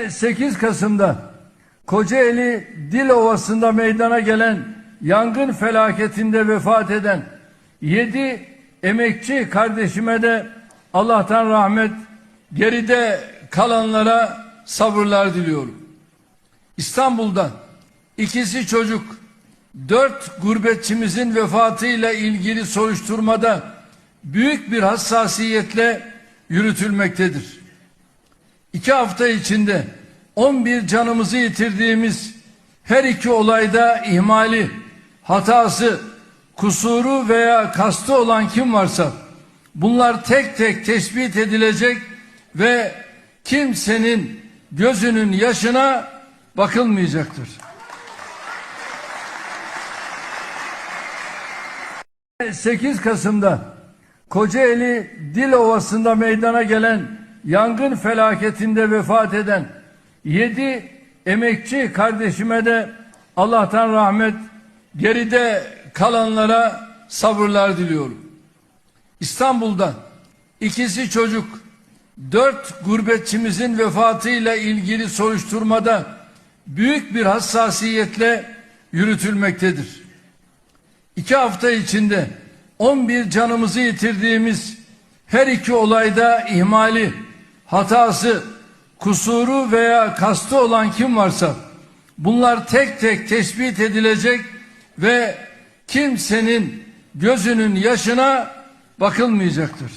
8 Kasım'da Kocaeli Dilovası'nda meydana gelen yangın felaketinde vefat eden 7 emekçi kardeşime de Allah'tan rahmet, geride kalanlara sabırlar diliyorum. İstanbul'dan ikisi çocuk, dört gurbetçimizin vefatıyla ilgili soruşturmada büyük bir hassasiyetle yürütülmektedir. İki hafta içinde 11 canımızı yitirdiğimiz her iki olayda ihmali, hatası, kusuru veya kastı olan kim varsa bunlar tek tek tespit edilecek ve kimsenin gözünün yaşına bakılmayacaktır. 8 Kasım'da Kocaeli Dilovası'nda meydana gelen yangın felaketinde vefat eden 7 emekçi kardeşime de Allah'tan rahmet, geride kalanlara sabırlar diliyorum. İstanbul'dan ikisi çocuk, dört gurbetçimizin vefatıyla ilgili soruşturmada büyük bir hassasiyetle yürütülmektedir. İki hafta içinde 11 canımızı yitirdiğimiz her iki olayda ihmali, hatası, kusuru veya kastı olan kim varsa bunlar tek tek tespit edilecek ve kimsenin gözünün yaşına bakılmayacaktır.